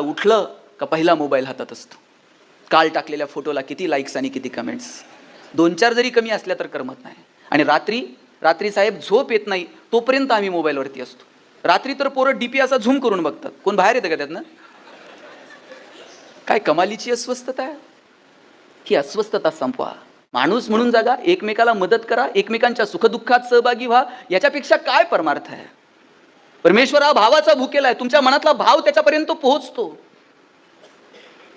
उठलं का पहिला मोबाईल हातात असतो. काल टाकलेल्या फोटोला किती लाईक्स आणि किती कमेंट्स दोन चार जरी कमी असल्या तर करमत नाही. आणि रात्री रात्री साहेब झोप येत नाही तोपर्यंत आम्ही मोबाईलवरती असतो. रात्री तर पोरं डी पी असा झूम करून बघतात. कोण बाहेर येतं का त्यातनं? काय कमालीची अस्वस्थता? आहे ही अस्वस्थता संपवा. माणूस म्हणून जागा एकमेकाला मदत करा एकमेकांच्या सुखदुःखात सहभागी व्हा याच्यापेक्षा काय परमार्थ आहे? परमेश्वर हा भावाचा भुकेला आहे तुमच्या मनातला भाव त्याच्यापर्यंत पोहोचतो.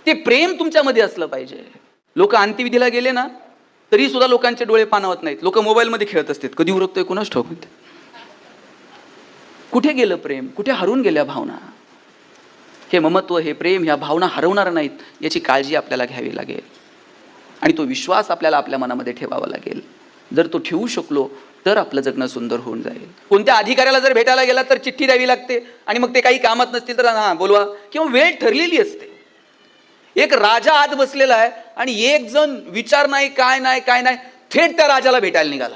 ते प्रेम तुमच्यामध्ये असलं पाहिजे. लोक अंत्यविधीला गेले ना तरी सुद्धा लोकांचे डोळे पानावत नाहीत. लोक मोबाईलमध्ये खेळत असतात. कधी उरकतोय कुणाच ठोक कुठे गेलं प्रेम? कुठे हरून गेल्या भावना? हे ममत्व हे प्रेम ह्या भावना हरवणार नाहीत याची काळजी आपल्याला घ्यावी लागेल. आणि तो विश्वास आपल्याला आपल्या मनामध्ये ठेवावा लागेल. जर तो ठेवू शकलो तर आपलं जगणं सुंदर होऊन जाईल. कोणत्या अधिकाऱ्याला जर भेटायला गेला तर चिठ्ठी द्यावी लागते आणि मग ते काही कामात नसतील तर हां बोलवा. किंवा वेळ ठरलेली असते. एक राजा आत बसलेला आहे आणि एक जण विचार नाही काय नाही काय नाही थेट त्या राजाला भेटायला निघाला.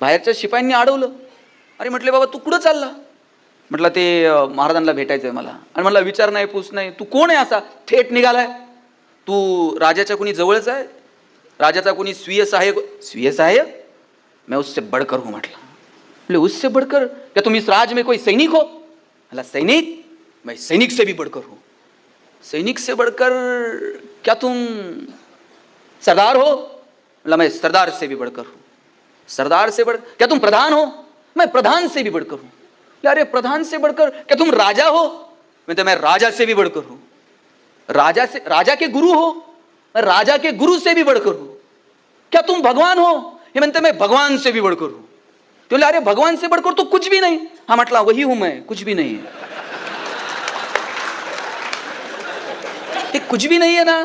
बाहेरच्या शिपायांनी अडवलं. अरे म्हटले बाबा तू कुठं चालला? म्हटलं ते महाराजांना भेटायचं आहे मला. आणि म्हटलं विचार नाही पूस नाही. तू कोण आहे असा? थेट निघालाय. तू राजाच्या कुणी जवळच आहे? राजाचा कुणी स्वीय सहाय्यक स्वीय सहाय्यक? मैं उससे बढ़कर हूँ मटला। बोले उससे बढ़कर? क्या तुम इस राज में कोई सैनिक हो? मला सैनिक? मैं सैनिक से भी बढ़कर हूँ। सैनिक से बढ़कर क्या तुम सरदार हो? बोला मैं सरदार से भी बढ़कर हूँ। सरदार से बढ़, क्या तुम प्रधान हो? मैं प्रधान से भी बढ़कर हूँ। अरे, प्रधान से बढ़कर क्या तुम राजा हो? मैं तो मैं राजा से भी बढ़कर हूँ। राजा से, राजा के गुरु हो? मैं राजा के गुरु से भी बढ़कर हूँ। क्या तुम भगवान हो? हे म्हणते मैं भगवान से भी बढ़कर हूँ. तो बोले अरे भगवान से बढ़कर तो कुछ भी नहीं. हाँ म्हटला वही हूं मैं कुछ भी नहीं है. कुछ भी नाही आहे ना.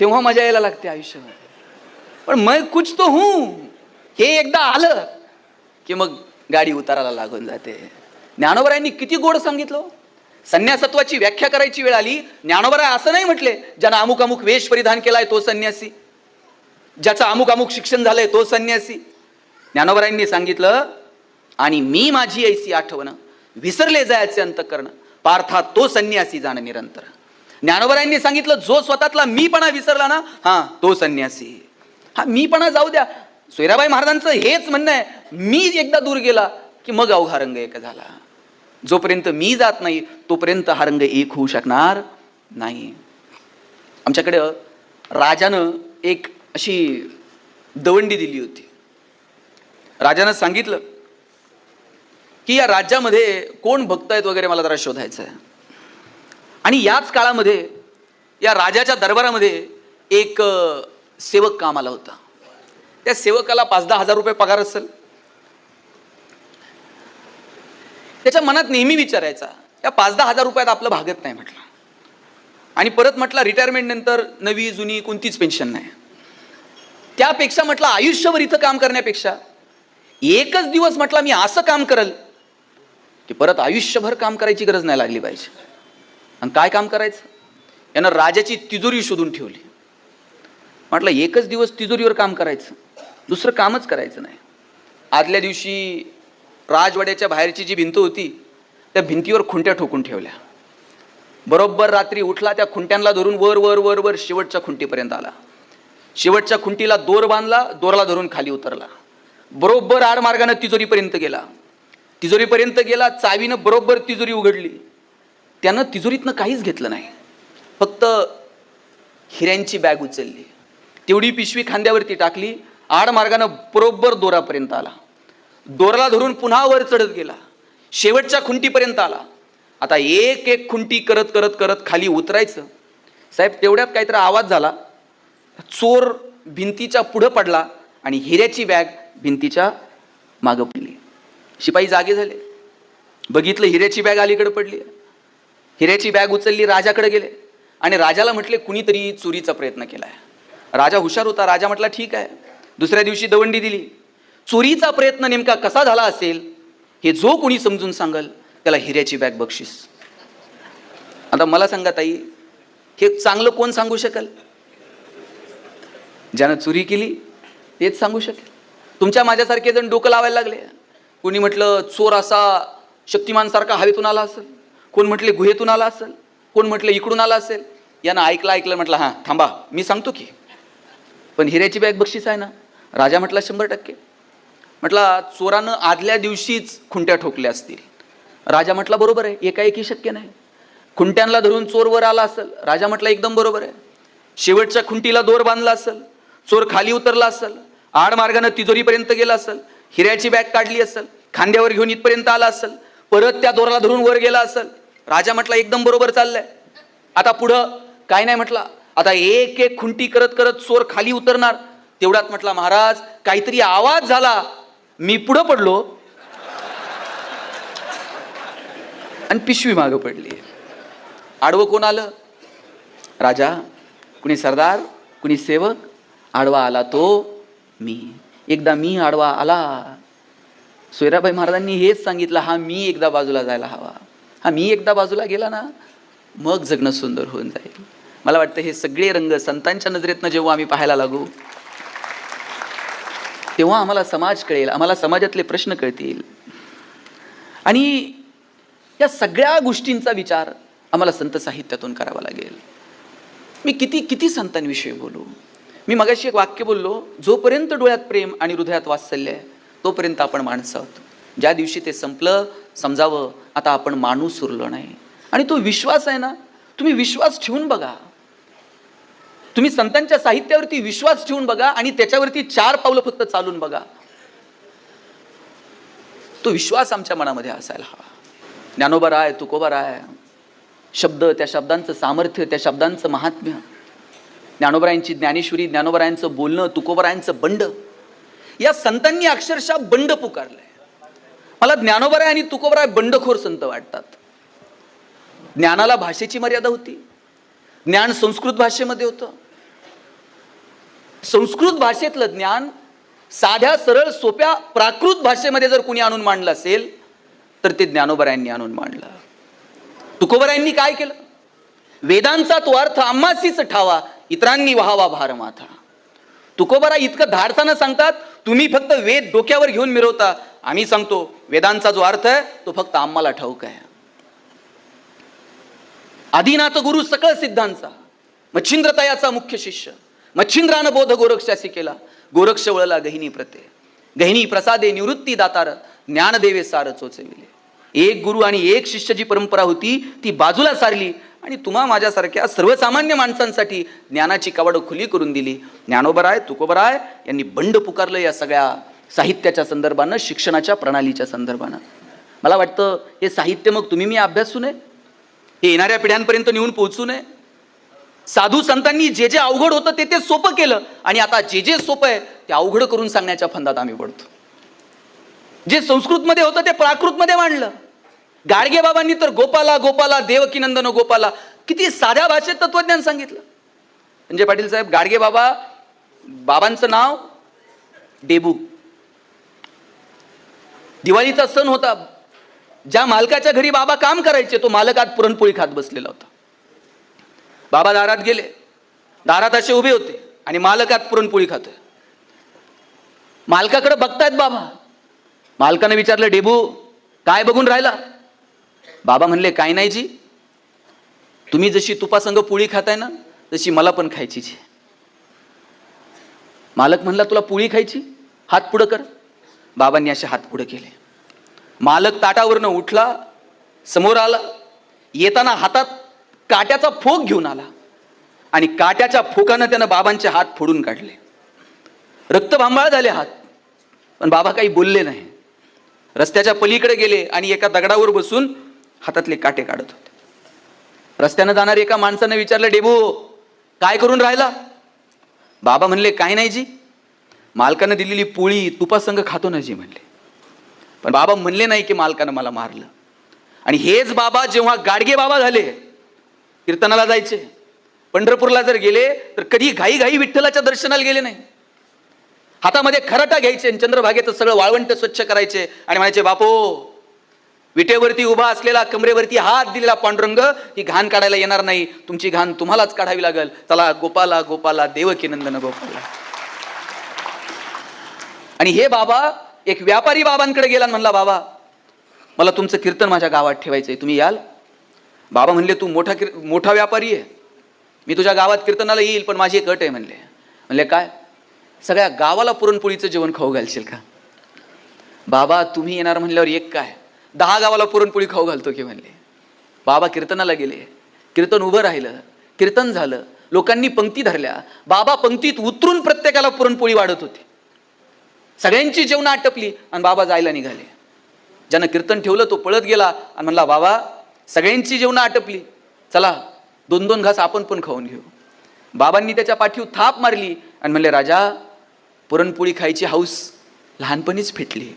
तेव्हा मजा यायला लागते आयुष्यामध्ये. पण मैं कुछ तो हूं. हे एकदा आलं की मग गाडी उताराला लागून जाते. ज्ञानोबरायांनी किती गोड सांगितलं. संन्यासत्वाची व्याख्या करायची वेळ आली. ज्ञानोबराय असं नाही म्हटले ज्यानं अमुक अमुक वेश परिधान केलाय तो संन्यासी. ज्याचं अमुक अमुक शिक्षण झालंय तो संन्यासी. ज्ञानोबरायांनी सांगितलं आणि मी माझी ऐसी आठवण विसरले जायचे अंतकरण पार्था तो संन्यासी जाण निरंतर. ज्ञानोबरायांनी सांगितलं जो स्वतःतला मीपणा विसरला ना हा तो संन्यासी. हा मीपणा जाऊ द्या. सोयराबाई महाराजांचं हेच म्हणणं आहे मी एकदा दूर गेला की मग अवघा रंग एक झाला. जोपर्यंत मी जात नाही तोपर्यंत हा रंग एक होऊ शकणार नाही. आमच्याकडं राजानं एक अशी दवंडी दिली होती. राजानं सांगितलं की या राज्यामध्ये कोण भक्त आहेत वगैरे मला जरा शोधायचं आहे आणि याच काळामध्ये या राजाच्या दरबारामध्ये एक सेवक काम आला होता. त्या सेवकाला पाच दहा हजार रुपये पगार असेल. त्याच्या मनात नेहमी विचारायचा या पाच दहा हजार रुपयात आपलं भागत नाही म्हटलं. आणि परत म्हटलं रिटायरमेंट नंतर नवी जुनी कोणतीच पेन्शन नाही. त्यापेक्षा म्हटलं आयुष्यभर इथं काम करण्यापेक्षा एकच दिवस म्हटलं मी असं काम करल की परत आयुष्यभर काम करायची गरज नाही लागली पाहिजे. आणि काय काम करायचं? यानं राजाची तिजोरी शोधून ठेवली. म्हटलं एकच दिवस तिजोरीवर काम करायचं दुसरं कामच करायचं नाही. आदल्या दिवशी राजवाड्याच्या बाहेरची जी भिंत होती त्या भिंतीवर खुंट्या ठोकून ठेवल्या. बरोबर रात्री उठला त्या खुंट्यांना धरून वर वर वर वर शेवटच्या खुंटीपर्यंत आला. शेवटच्या खुंटीला दोर बांधला दोरला धरून खाली उतरला. बरोबर आडमार्गानं तिजोरीपर्यंत गेला. तिजोरीपर्यंत गेला चावीनं बरोबर तिजोरी उघडली. त्यानं तिजोरीतनं काहीच घेतलं नाही. फक्त हिऱ्यांची बॅग उचलली. तेवढी पिशवी खांद्यावरती टाकली आडमार्गानं बरोबर दोरापर्यंत आला. दोराला धरून पुन्हा वर चढत गेला. शेवटच्या खुंटीपर्यंत आला. आता एक एक खुंटी करत करत करत खाली उतरायचं. साहेब तेवढ्यात काहीतरी आवाज झाला. चोर भिंतीच्या पुढं पडला आणि हिऱ्याची बॅग भिंतीच्या मागं पडली. शिपाई जागे झाले. बघितलं हिऱ्याची बॅग अलीकडे पडली. हिऱ्याची बॅग उचलली राजाकडे गेले. आणि राजाला म्हटले कुणीतरी चोरीचा प्रयत्न केलाय. राजा हुशार होता. राजा म्हटला ठीक आहे. दुसऱ्या दिवशी दवंडी दिली. चोरीचा प्रयत्न नेमका कसा झाला असेल हे जो कोणी समजून सांगल त्याला हिऱ्याची बॅग बक्षीस. आता मला सांगा ताई हे चांगलं कोण सांगू शकेल? ज्यानं चोरी केली तेच सांगू शकेल. तुमच्या माझ्यासारखे जण डोकं लावायला लागले. कोणी म्हटलं चोर असा शक्तिमानसारखा हवेतून आला असेल. कोण म्हटले गुहेतून आला असेल. कोण म्हटलं इकडून आला असेल. यानं ऐकलं ऐकलं म्हटलं हां थांबा मी सांगतो की. पण हिऱ्याची बॅग बक्षीस आहे ना? राजा म्हटला शंभर टक्के. म्हटला चोरानं आदल्या दिवशीच खुंट्या ठोकल्या असतील. राजा म्हटला बरोबर आहे एकाएकी शक्य नाही. खुंट्यांना धरून चोरवर आला असेल. राजा म्हटला एकदम बरोबर आहे. शेवटच्या खुंटीला दोर बांधला असेल. चोर खाली उतरला असेल आडमार्गानं तिजोरीपर्यंत गेला असेल हिऱ्याची बॅग काढली असेल खांद्यावर घेऊन इथपर्यंत आला असेल परत त्या दोराला धरून वर गेला असेल. राजा म्हटला एकदम बरोबर चाललंय. आता पुढं काय नाही म्हटला. आता एक एक खुंटी करत करत चोर खाली उतरणार. तेवढ्यात म्हटला महाराज काहीतरी आवाज झाला. मी पुढं पडलो. आणि पिशवी मागं पडली. आडवं कोण आलं? राजा कुणी सरदार कुणी सेवक आडवा आला तो मी. एकदा मी आडवा आला. सोयराबाई महाराजांनी हेच सांगितलं हा मी एकदा बाजूला जायला हवा. हा मी एकदा बाजूला गेला ना मग जगणं सुंदर होऊन जाईल. मला वाटतं हे सगळे रंग संतांच्या नजरेतनं जेव्हा आम्ही पाहायला लागू तेव्हा आम्हाला समाज कळेल आम्हाला समाजातले प्रश्न कळतील. आणि या सगळ्या गोष्टींचा विचार आम्हाला संत साहित्यातून करावा लागेल. मी किती किती संतांविषयी बोलू? मी मगाशी एक वाक्य बोललो जोपर्यंत डोळ्यात प्रेम आणि हृदयात वात्सल्य आहे तोपर्यंत आपण माणसं आहोत. ज्या दिवशी ते संपलं समजावं आता आपण माणूस उरलो नाही. आणि तो विश्वास आहे ना तुम्ही विश्वास ठेवून बघा. तुम्ही संतांच्या साहित्यावरती विश्वास ठेवून बघा आणि त्याच्यावरती चार पावलं फक्त चालून बघा. तो विश्वास आमच्या मनामध्ये असायला हवा. ज्ञानोबा राय तुकोबा राय शब्द त्या शब्दांचं सामर्थ्य त्या शब्दांचं महात्म्य. ज्ञानोबरायांची ज्ञानेश्वरी ज्ञानोबरायांचं बोलणं तुकोबरायांचं बंड. या संतांनी अक्षरशः बंड पुकारलंय. मला ज्ञानोबराय आणि तुकोबराय बंडखोर संत वाटतात. ज्ञानाला भाषेची मर्यादा होती. ज्ञान संस्कृत भाषेमध्ये होतं. संस्कृत भाषेतलं ज्ञान साध्या सरळ सोप्या प्राकृत भाषेमध्ये जर कुणी आणून मांडलं असेल तर ते ज्ञानोबरायांनी आणून मांडलं. तुकोबरायांनी काय केलं? वेदांचा तो अर्थ आम्हासीच ठावा इतरांनी व्हावा भार माथा. तुकोबारा इतकं धाडसानं सांगतात तुम्ही फक्त वेद डोक्यावर घेऊन मिरवता. आम्ही सांगतो वेदांचा जो अर्थ आहे तो फक्त आम्हाला ठाऊक आहे. आदिनाथ गुरु सकळ सिद्धांचा मच्छिंद्रतयाचा मुख्य शिष्य मच्छिंद्रानं बोध गोरक्षासी केला. गोरक्ष वळला गहिनी प्रते गहिनी प्रसादे निवृत्ती दातार ज्ञानदेवे सार चोचविले. एक गुरु आणि एक शिष्य जी परंपरा होती ती बाजूला सारली आणि तुम्हा माझ्यासारख्या सर्वसामान्य माणसांसाठी ज्ञानाची कवाडं खुली करून दिली. ज्ञानोबराय तुकोबराय यांनी बंड पुकारलं या सगळ्या साहित्याच्या संदर्भानं शिक्षणाच्या प्रणालीच्या संदर्भानं. मला वाटतं हे साहित्य मग तुम्ही मी अभ्यासू नये? हे येणाऱ्या पिढ्यांपर्यंत नेऊन पोहोचू नये? साधू संतांनी जे जे अवघड होतं ते ते सोपं केलं आणि आता जे जे सोपं आहे ते अवघड करून सांगण्याच्या फंदात आम्ही पडतो. जे संस्कृतमध्ये होतं ते प्राकृतमध्ये मांडलं. गाडगेबाबांनी तर गोपाला गोपाला देवकीनंदन गोपाला किती साध्या भाषेत तत्वज्ञान सांगितलं. संजय पाटील साहेब गाडगेबाबा बाबांचं नाव डेबू. दिवाळीचा सण होता. ज्या मालकाच्या घरी बाबा काम करायचे तो मालक आज पुरणपोळी खात बसलेला होता. बाबा दारात गेले. दारात असे उभे होते आणि मालकात पुरणपोळी खातोय. मालकाकडे बघतायत बाबा. मालकानं विचारलं डेबू काय बघून राहिला? बाबा म्हणले काय नाही जी. तुम्ही जशी तुपासंग पोळी खाताय ना तशी मला पण खायची जी मालक म्हणला तुला पोळी खायची? हात पुढं कर. बाबांनी असे हात पुढं केले. मालक ताटावरनं उठला समोर आला येताना हातात काट्याचा फोक घेऊन आला आणि काट्याच्या फोकानं त्यानं बाबांचे हात फोडून काढले. रक्तभांबाळ झाले हात पण बाबा काही बोलले नाही. रस्त्याच्या पलीकडे गेले आणि एका दगडावर बसून हातातले काटे काढत होते. रस्त्यानं जाणार एका माणसानं विचारलं डेबू काय करून राहिला? बाबा म्हणले काय नाही जी. मालकानं दिलेली पोळी तुपासंग खातो ना जी म्हणले. पण बाबा म्हणले नाही की मालकानं मला मारलं. आणि हेच बाबा जेव्हा गाडगे बाबा झाले कीर्तनाला जायचे. पंढरपूरला जर गेले तर कधी घाई घाई विठ्ठलाच्या दर्शनाला गेले नाही. हातामध्ये खराटा घ्यायचे आणि चंद्रभागेचं सगळं वाळवंट स्वच्छ करायचे. आणि म्हणायचे बापो विटेवरती उभा असलेला कमरेवरती हात दिलेला पांडुरंग ही घाण काढायला येणार नाही. तुमची घाण तुम्हालाच काढावी लागेल. चला गोपाला गोपाला देवकीनंदन गोपाला. आणि हे बाबा एक व्यापारी बाबांकडे गेला म्हणला बाबा मला तुमचं कीर्तन माझ्या गावात ठेवायचं आहे तुम्ही याल? बाबा म्हणले तू मोठा किर मोठा व्यापारी आहे. मी तुझ्या गावात कीर्तनाला येईल पण माझी एक अट आहे म्हणले. म्हणले काय? सगळ्या गावाला पुरणपोळीचं जेवण खाऊ घालशील का? बाबा तुम्ही येणार म्हणल्यावर एक काय? दहा गावाला पुरणपोळी खाऊ घालतो की म्हणले? बाबा कीर्तनाला गेले. कीर्तन उभं राहिलं. कीर्तन झालं. लोकांनी पंक्ती धरल्या. बाबा पंक्तीत उतरून प्रत्येकाला पुरणपोळी वाढत होती. सगळ्यांची जेवणं आटपली आणि बाबा जायला निघाले. ज्यानं कीर्तन ठेवलं तो पळत गेला आणि म्हणला बाबा सगळ्यांची जेवणं आटपली. चला दोन दोन घास आपण पण खाऊन घेऊ. बाबांनी त्याच्या पाठीवर थाप मारली आणि म्हणले राजा पुरणपोळी खायची हाऊस लहानपणीच फिटली.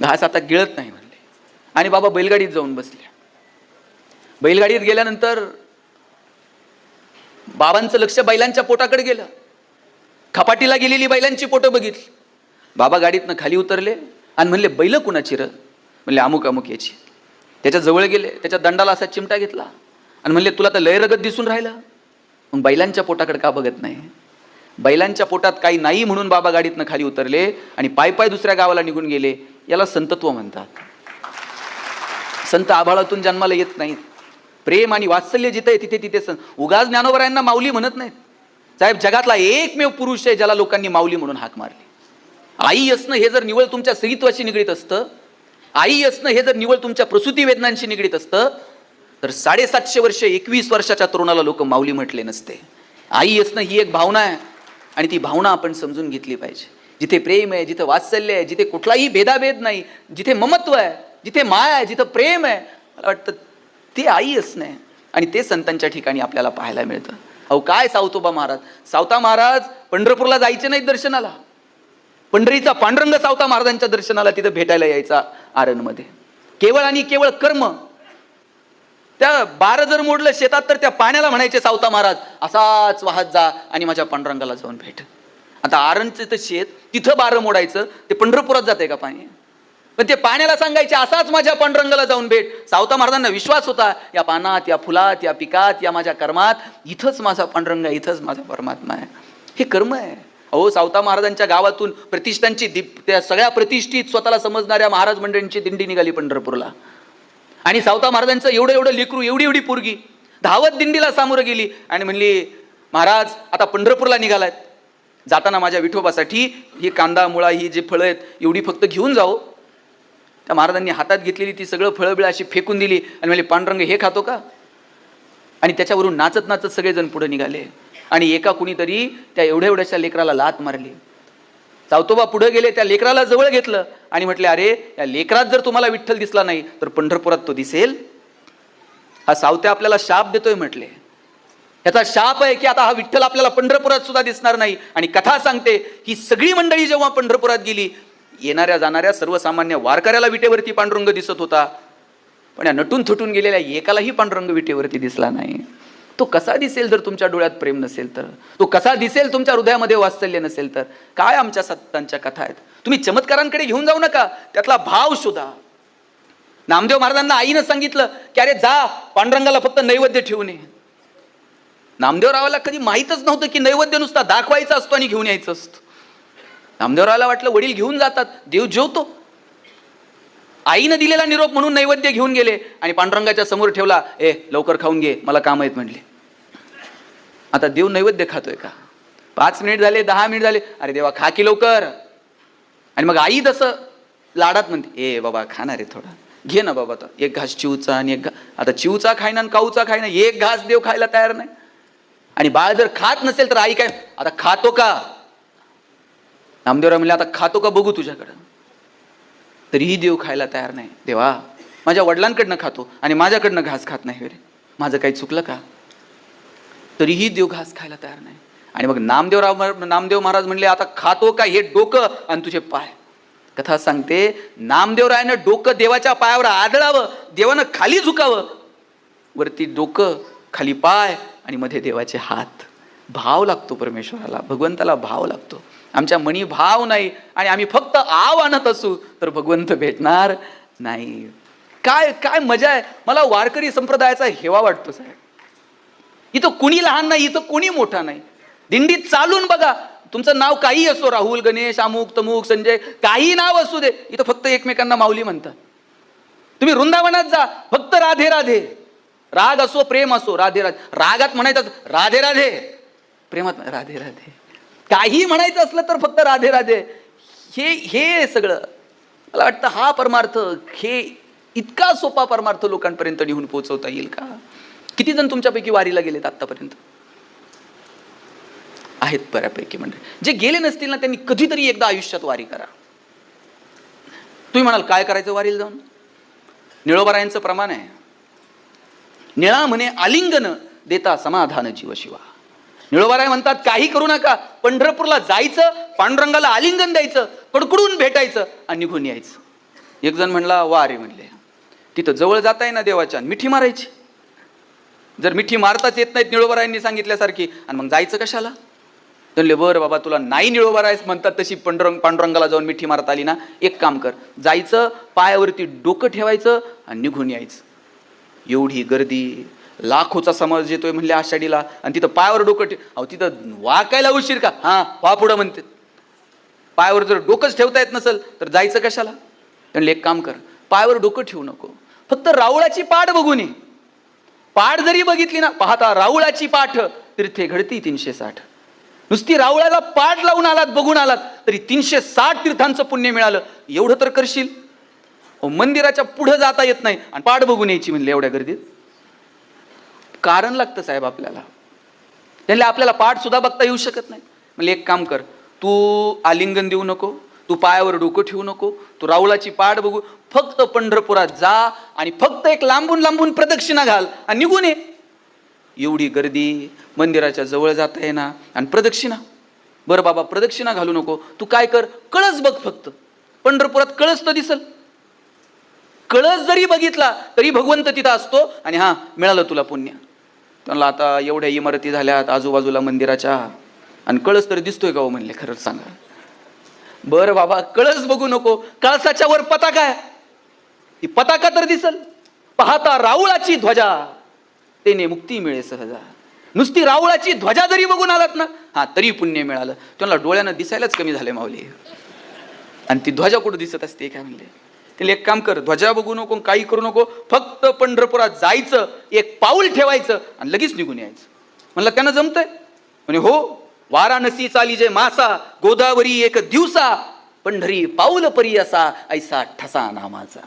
घास आता गिळत नाही म्हणले. आणि बाबा बैलगाडीत जाऊन बसले. बैलगाडीत गेल्यानंतर बाबांचं लक्ष बैलांच्या पोटाकडे गेलं. खपाटीला गेलेली बैलांची पोटं बघितली. बाबा गाडीतनं खाली उतरले आणि म्हणले बैल कुणाची र? म्हणले अमुक अमुक याची. त्याच्याजवळ गेले त्याच्या दंडाला असा चिमटा घेतला आणि म्हणले तुला तर लय रगत दिसून राहिलं. मग बैलांच्या पोटाकडे का बघत नाही? बैलांच्या पोटात काही नाही म्हणून बाबा गाडीतनं खाली उतरले आणि पाय पाय दुसऱ्या गावाला निघून गेले. याला संतत्व म्हणतात. संत आभाळातून जन्माला येत नाहीत. प्रेम आणि वात्सल्य जिथं आहे तिथे तिथे संत उगाच ज्ञानोबरायांना माऊली म्हणत नाहीत. साहेब जगातला एकमेव पुरुष आहे ज्याला लोकांनी माऊली म्हणून हाक मारली. आई असणं हे जर निवळ तुमच्या स्त्रीत्वाशी निगडीत असतं आई असणं हे जर निवळ तुमच्या प्रसूती वेदनांशी निगडीत असतं तर साडेसातशे वर्ष एकवीस वर्षाच्या तरुणाला लोक माऊली म्हटले नसते. आई असणं ही एक भावना आहे. आणि ती भावना आपण समजून घेतली पाहिजे. जिथे प्रेम आहे जिथे वात्सल्य आहे जिथे कुठलाही भेदाभेद नाही जिथे ममत्व आहे जिथे माय आहे जिथं प्रेम आहे मला वाटतं ते आई असणं आणि ते संतांच्या ठिकाणी आपल्याला पाहायला मिळतं. अहो काय सावतोबा महाराज? सावता महाराज पंढरपूरला जायचे नाहीत दर्शनाला. पंढरीचा पांडुरंग सावता महाराजांच्या दर्शनाला तिथं भेटायला यायचा आरणमध्ये. केवळ आणि केवळ कर्म त्या बार जर मोडलं शेतात तर त्या पाण्याला म्हणायचे सावता महाराज असाच वाहत जा आणि माझ्या पांडुरंगाला जाऊन भेट. आता आरणचं तर शेत तिथं बारं मोडायचं ते पंढरपुरात जाते का पाणी? पण ते पाण्याला सांगायचे असाच माझ्या पांडुरंगाला जाऊन भेट. सावता महाराजांना विश्वास होता या पानात या फुलात या पिकात या माझ्या कर्मात इथंच माझा पांडुरंग आहे इथंच माझा परमात्मा आहे. हे कर्म आहे. अहो सावता महाराजांच्या गावातून प्रतिष्ठांची दीप त्या सगळ्या प्रतिष्ठित स्वतःला समजणाऱ्या महाराज मंडळींची दिंडी निघाली पंढरपूरला. आणि सावता महाराजांचं एवढं एवढं लेकरू एवढी एवढी पोरगी. धावत दिंडीला सामोरं गेली आणि म्हणली महाराज आता पंढरपूरला निघालायत जाताना माझ्या विठोबासाठी ही कांदा मुळा ही जी फळं आहेत एवढी फक्त घेऊन जाओ. त्या महाराजांनी हातात घेतलेली ती सगळं फळं बिळं अशी फेकून दिली आणि म्हणले पांडुरंग हे खातो का? आणि त्याच्यावरून नाचत नाचत सगळेजण पुढे निघाले. आणि एका कुणीतरी त्या एवढ्या एवढ्याशा लेकराला लात मारली. सावतोबा पुढे गेले त्या लेकराला जवळ घेतलं. आणि म्हटले अरे या लेकरात जर तुम्हाला विठ्ठल दिसला नाही तर पंढरपुरात तो दिसेल. हा सावत्या आपल्याला शाप देतोय म्हटले. याचा शाप आहे की आता हा विठ्ठल आपल्याला पंढरपुरात सुद्धा दिसणार नाही. आणि कथा सांगते की सगळी मंडळी जेव्हा पंढरपुरात गेली येणाऱ्या जाणाऱ्या सर्वसामान्य वारकऱ्याला विटेवरती पांडुरंग दिसत होता. पण या नटून थुटून गेलेल्या एकालाही पांडुरंग विटेवरती दिसला नाही. तो कसा दिसेल जर तुमच्या डोळ्यात प्रेम नसेल तर? तो कसा दिसेल तुमच्या हृदयामध्ये वात्सल्य नसेल तर? काय आमच्या सत्तांच्या कथा आहेत? तुम्ही चमत्कारांकडे घेऊन जाऊ नका. त्यातला भाव शोधा. नामदेव महाराजांना आईनं सांगितलं की अरे जा पांडुरंगाला फक्त नैवेद्य ठेवून ये. नामदेवरावाला कधी माहीतच नव्हतं की नैवेद्य नुसता दाखवायचा असतो आणि घेऊन यायचं असतं. नामदेवरावाला वाटलं वडील घेऊन जातात. देव जेवतो. आईनं दिलेला निरोप म्हणून नैवेद्य घेऊन गेले आणि पांडुरंगाच्या समोर ठेवला ए लवकर खाऊन घे मला काम आहेत म्हणले. आता देव नैवेद्य खातोय का? पाच मिनिट झाले दहा मिनिट झाले. अरे देवा खा की लवकर. आणि मग आई तसं लाडात म्हणते ए बाबा खाणार आहे थोडा. घे ना बाबा आता. एक घास चिवचा आणि एक घा आता चिवचा खायना आणि काऊचा खायना एक घास देव खायला तयार नाही. आणि बाळ जर खात नसेल तर आई काय आता खातो का? नामदेवराव म्हणले आता खातो का बघू तुझ्याकडं. तरीही देव खायला तयार नाही. देवा माझ्या वडिलांकडनं खातो आणि माझ्याकडनं घास खात नाही रे माझं काही चुकलं का? तरीही देव घास खायला तयार नाही. आणि मग नामदेवराव नामदेव महाराज म्हणले आता खातो का हे डोकं आणि तुझे पाय? कथा सांगते नामदेवरायानं डोकं देवाच्या पायावर आदळावं देवानं खाली झुकावं. वरती डोकं खाली पाय आणि मध्ये देवाचे हात. भाव लागतो परमेश्वराला भगवंताला भाव लागतो. आमच्या मणी भाव नाही आणि आम्ही फक्त आव आणत असू तर भगवंत भेटणार नाही. काय काय मजा आहे. मला वारकरी संप्रदायाचा हेवा वाटतो साहेब. इथं कुणी लहान नाही इथं कोणी मोठा नाही. दिंडीत चालून बघा. तुमचं नाव काही असो राहुल गणेश अमुक तमुक संजय काही नाव असू दे. इथं फक्त एकमेकांना माऊली म्हणतात. तुम्ही वृंदावनात जा फक्त राधे राधे. राग असो प्रेम असो राधे राधे. रागात म्हणायचं राधे राधे. प्रेमात राधे राधे. काही म्हणायचं असलं तर फक्त राधे राधे. हे हे सगळं. मला वाटतं हा परमार्थ हे इतका सोपा परमार्थ लोकांपर्यंत लिहून पोहोचवता येईल का? किती जण तुमच्यापैकी वारीला गेलेत आत्तापर्यंत? आहेत बऱ्यापैकी म्हणजे जे गेले नसतील ना त्यांनी कधीतरी एकदा आयुष्यात वारी करा. तुम्ही म्हणाल काय करायचं वारीला जाऊन? निळोबरायांचं प्रमाण आहे. निळा म्हणे आलिंगन देता समाधान जीव शिवा निळोबाराय म्हणतात काही करू नका. पंढरपूरला जायचं पांडुरंगाला आलिंगन द्यायचं कडकडून भेटायचं आणि निघून यायचं. एक जण म्हणला वा रे म्हणले. तिथं जवळ जाता ना देवाच्या आणि मिठी मारायची. जर मिठी मारताच येत नाहीत निळोबारायांनी सांगितल्यासारखी आणि मग जायचं कशाला? म्हणले बरं बाबा तुला नाही निळोबरायच म्हणतात तशी पंडुरंग पांडुरंगाला जाऊन मिठी मारता आली ना. एक काम कर जायचं पायावरती डोकं ठेवायचं आणि निघून यायचं. एवढी गर्दी लाखोचा समाज येतोय म्हणले आषाढीला. आणि तिथं पायावर डोकं ठेव अहो तिथं वाकायला उशीर का? हां वा पुढं म्हणते. पायावर जर डोकंच ठेवता येत नसेल तर जायचं कशाला? त्यांनी एक काम कर पायावर डोकं ठेवू नको. फक्त रावळाची पाठ बघून ये पाठ जरी बघितली ना पाहता रावळाची पाठ तीर्थे घडती तीनशे साठ नुसती रावळाला पाठ लावून आलात बघून आलात तरी तीनशे साठ तीर्थांचं पुण्य मिळालं. एवढं तर करशील? अहो, मंदिराच्या पुढं जाता येत नाही आणि पाठ बघून यायची म्हणले एवढ्या गर्दीत. कारण लागतं साहेब आपल्याला. त्यांना आपल्याला पाठसुद्धा बघता येऊ शकत नाही. म्हणजे एक काम कर तू आलिंगन देऊ नको तू पायावर डोकं ठेवू नको तू राऊळाची पाठ बघू फक्त पंढरपुरात जा आणि फक्त एक लांबून लांबून प्रदक्षिणा घाल आणि निघून ये. एवढी गर्दी मंदिराच्या जवळ जाता येणार आणि प्रदक्षिणा. बरं बाबा प्रदक्षिणा घालू नको. तू काय कर कळस बघ फक्त. पंढरपुरात कळस तर दिसल. कळस जरी बघितला तरी भगवंत तिथं असतो आणि हां मिळालं तुला पुण्य. त्यांना आता एवढ्या इमारती झाल्यात आजूबाजूला मंदिराच्या. आणि कळस तर दिसतोय का हो म्हणले खरंच सांगा. बरं बाबा कळस बघू नको. कळसाच्या वर पताका आहे. ही पताका तर दिसल. पाहता राऊळाची ध्वजा. तेने मुक्ती मिळे सहजा. नुसती राऊळाची ध्वजा जरी बघून आलात ना हा तरी पुण्य मिळालं. त्यांना डोळ्यानं दिसायलाच कमी झाले माऊली. आणि ती ध्वजा कुठं दिसत असते काय म्हणले? त्याला एक काम कर ध्वजा बघू नको काही करू नको फक्त पंढरपुरात जायचं एक पाऊल ठेवायचं आणि लगेच निघून यायचं. म्हणलं त्यांना जमतंय? म्हणे हो वाराणसी चाली जे मासा गोदावरी एक दिवसा पंढरी पाऊल परी असा ऐसा ठसा नामाचा.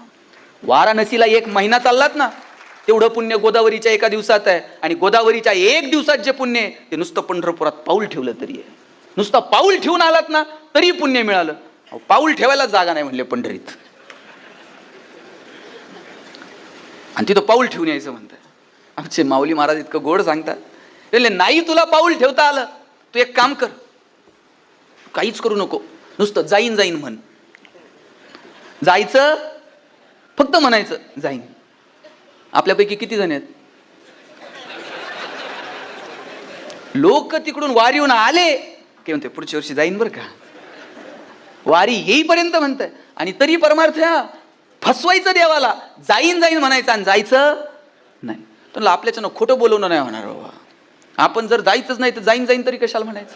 वाराणसीला एक महिना चाललात ना तेवढं पुण्य गोदावरीच्या एका दिवसात आहे आणि गोदावरीच्या एक दिवसात जे पुण्य ते नुसतं पंढरपुरात पाऊल ठेवलं तरी आहे. नुसतं पाऊल ठेवून आलात ना तरी पुण्य मिळालं. पाऊल ठेवायला जागा नाही म्हणले पंढरीत. आणि तिथं पाऊल ठेवून यायचं म्हणतात. आमचे माऊली महाराज इतकं गोड सांगतात. ते म्हणले, नाही तुला पाऊल ठेवता आलं. तू एक काम कर. काहीच करू नको. नुसतं जाईन जाईन म्हण. जायचं फक्त म्हणायचं जाईन. आपल्यापैकी किती जण आहेत? लोक तिकडून वारीहून आले की म्हणते पुढच्या वर्षी जाईन बरं का? वारी येईपर्यंत म्हणतंय आणि तरी परमार्थ फसवायचं देवाला. जाईन जाईन म्हणायचं आणि जायचं नाही. तर आपल्याच्यानं खोटं बोलवणं नाही होणार बाबा. आपण जर जायचंच नाही तर जाईन जाईन तरी कशाला म्हणायचं?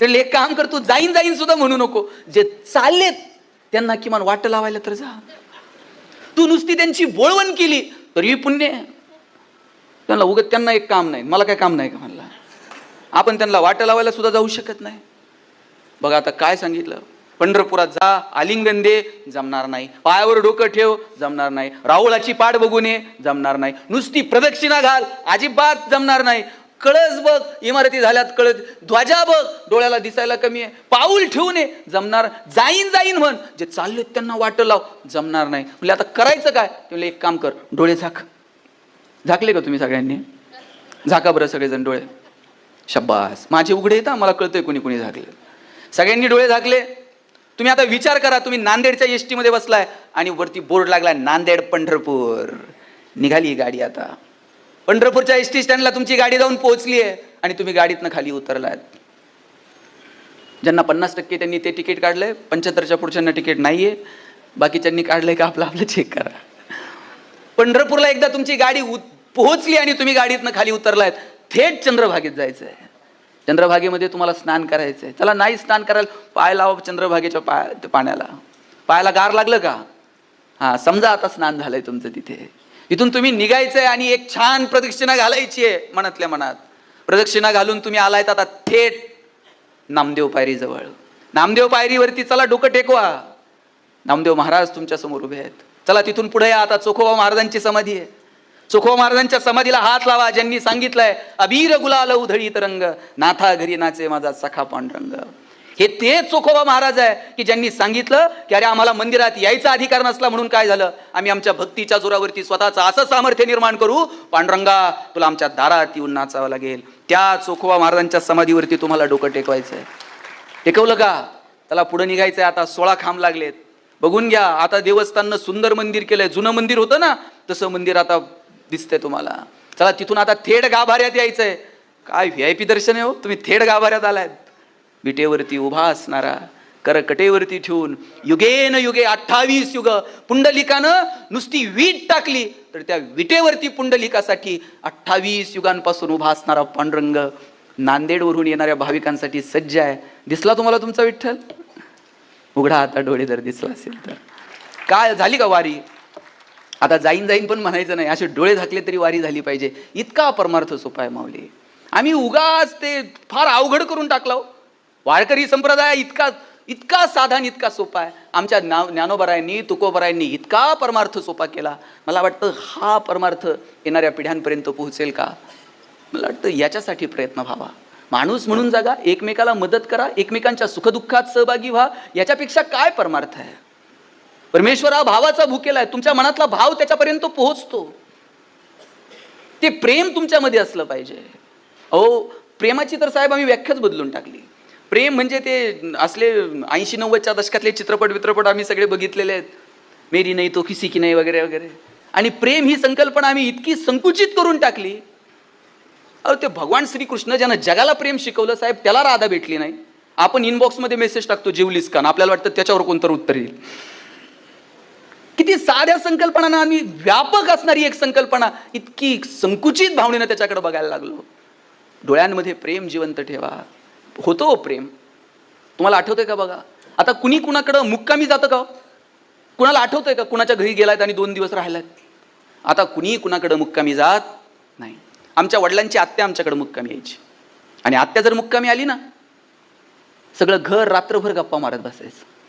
तर एक काम कर तू जाईन जाईन सुद्धा म्हणू नको. जे चाललेत त्यांना किमान वाट लावायला तर जा. तू नुसती त्यांची बोळवण केली तरी पुण्य त्यांना उगत त्यांना एक काम नाही. मला काय काम नाही का म्हणला? आपण त्यांना वाट लावायला सुद्धा जाऊ शकत नाही. बघा आता काय सांगितलं? पंढरपुरात जा आलिंगन दे जमणार नाही. पायावर डोकं ठेव जमणार नाही. राहुळाची पाठ बघू ने जमणार नाही. नुसती प्रदक्षिणा घाल अजिबात जमणार नाही. कळस बघ इमारती झाल्यात कळस. ध्वजा बघ डोळ्याला दिसायला कमी आहे. पाऊल ठेवू नये जमणार. जाईन जाईन म्हण. जे चालले त्यांना वाटं लाव जमणार नाही. म्हणजे आता करायचं काय? तुम्ही एक काम कर डोळे झाक. झाकले का तुम्ही सगळ्यांनी? झाका बरं सगळेजण डोळे. शब्बास. माझे उघडे येतात मला कळतंय कोणी कोणी झाकले सगळ्यांनी डोळे झाकले. तुम्ही आता विचार करा तुम्ही नांदेडच्या एस टीमध्ये बसलाय आणि वरती बोर्ड लागलाय नांदेड पंढरपूर. निघाली गाडी आता. पंढरपूरच्या एस टी स्टँडला तुमची गाडी जाऊन पोहोचली आहे आणि तुम्ही गाडीतनं खाली उतरलात. ज्यांना पन्नास टक्के त्यांनी ते तिकीट काढलंय पंच्याहत्तरच्या पुढच्यांना तिकीट नाही आहे बाकीच्यांनी काढलंय का आपलं आपलं चेक करा. पंढरपूरला एकदा तुमची गाडी पोहोचली आणि तुम्ही गाडीतनं खाली उतरलायत. थेट चंद्रभागेत जायचं आहे चंद्रभागेमध्ये तुम्हाला स्नान करायचं आहे चला नाही स्नान करायला पाय लावा चंद्रभागेच्या पाय पाण्याला. पायाला गार लागलं का? हां समजा आता स्नान झालंय तुमचं तिथे. इथून तुम्ही निघायचंय आणि एक छान प्रदक्षिणा घालायची आहे मनातल्या मनात. प्रदक्षिणा घालून तुम्ही आलायत आता थेट नामदेव पायरीजवळ नामदेव पायरीवरती चला डोकं टेकवा. नामदेव महाराज तुमच्यासमोर उभे आहेत. चला तिथून पुढे या आता चोखोबा महाराजांची समाधी आहे. चुखो महाराजांच्या समाधीला हात लावा ज्यांनी सांगितलंय अबीर गुलाल उधळीत रंग नाथा घरी नाचे माझा सखा पांडरंग. हे ते चोखोबा महाराज आहे की ज्यांनी सांगितलं की अरे आम्हाला मंदिरात यायचा अधिकार नसला म्हणून काय झालं? आम्ही आमच्या भक्तीच्या जोरावरती स्वतःचं असं सामर्थ्य निर्माण करू पांडुरंगा तुला आमच्या दारात येऊन नाचावं लागेल. त्या चोखोबा महाराजांच्या समाधीवरती तुम्हाला डोकं टेकवायचं आहे टेकवलं का? त्याला पुढे निघायचंय आता सोळा खांब लागलेत. बघून घ्या आता देवस्थाननं सुंदर मंदिर केलंय जुनं मंदिर होतं ना तसं मंदिर आता दिसतंय तुम्हाला. चला तिथून आता थेट गाभाऱ्यात यायचंय. काय व्ही आय पी दर्शन आहे हो? तुम्ही थेट गाभाऱ्यात आलायत. विटेवरती उभा असणारा करकटेवरती ठेवून युगेन युगे अठ्ठावीस युग पुंडलिकानं नुसती वीट टाकली तर त्या विटेवरती पुंडलिकासाठी अठ्ठावीस युगांपासून उभा असणारा पांडुरंग नांदेडवरून येणाऱ्या भाविकांसाठी सज्ज आहे. दिसला तुम्हाला तुमचा विठ्ठल? उघडा आता डोळे जर दिसला असेल तर. काय झाली का वारी? आता जाईन जाईन पण म्हणायचं नाही. असे डोळे झाकले तरी वारी झाली पाहिजे. इतका परमार्थ सोपा आहे माऊली. आम्ही उगाच ते फार अवघड करून टाकला हो. वारकरी संप्रदाय इतका इतका साधन इतका सोपा आहे. आमच्या ना ज्ञानोबरायांनी तुकोबरायांनी इतका परमार्थ सोपा केला. मला वाटतं हा परमार्थ येणाऱ्या पिढ्यांपर्यंत पोहोचेल का? मला वाटतं याच्यासाठी प्रयत्न व्हावा. माणूस म्हणून जागा एकमेकाला मदत करा एकमेकांच्या सुखदुःखात सहभागी व्हा. याच्यापेक्षा काय परमार्थ आहे? परमेश्वर हा भावाचा भूकेला आहे तुमच्या मनातला भाव त्याच्यापर्यंत पोहोचतो. ते प्रेम तुमच्यामध्ये असलं पाहिजे. अहो प्रेमाची तर साहेब आम्ही व्याख्याच बदलून टाकली. प्रेम म्हणजे ते असले ऐंशी नव्वदच्या दशकातले चित्रपट वित्रपट आम्ही सगळे बघितलेले आहेत. मेरी नाही तो किसी की नाही वगैरे वगैरे. आणि प्रेम ही संकल्पना आम्ही इतकी संकुचित करून टाकली. अहो ते भगवान श्रीकृष्ण ज्यानं जगाला प्रेम शिकवलं साहेब त्याला राधा भेटली नाही. आपण इनबॉक्समध्ये मेसेज टाकतो जेवलीस कान आपल्याला वाटतं त्याच्यावर कोणतं उत्तर येईल. किती साध्या संकल्पनांना आम्ही व्यापक असणारी एक संकल्पना इतकी संकुचित भावनेनं त्याच्याकडे बघायला लागलो. डोळ्यांमध्ये प्रेम जिवंत ठेवा. होतो हो प्रेम. तुम्हाला आठवतंय का बघा? आता कुणी कुणाकडं मुक्कामी जातं का हो? कुणाला आठवतंय का? कुणाच्या घरी गेलायत आणि दोन दिवस राहिलात आता कुणी कुणाकडं मुक्कामी जात नाही. आमच्या वडिलांची आत्या आमच्याकडे मुक्कामी यायची. आणि आत्या जर मुक्कामी आली ना सगळं घर रात्रभर गप्पा मारत बसायचं.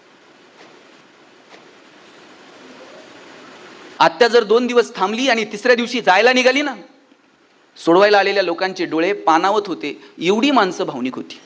आत्या जर दोन दिवस थांबली आणि तिसऱ्या दिवशी जायला निघाली ना सोडवायला आलेल्या लोकांचे डोळे पानावत होते एवढी माणसं भावनिक होती.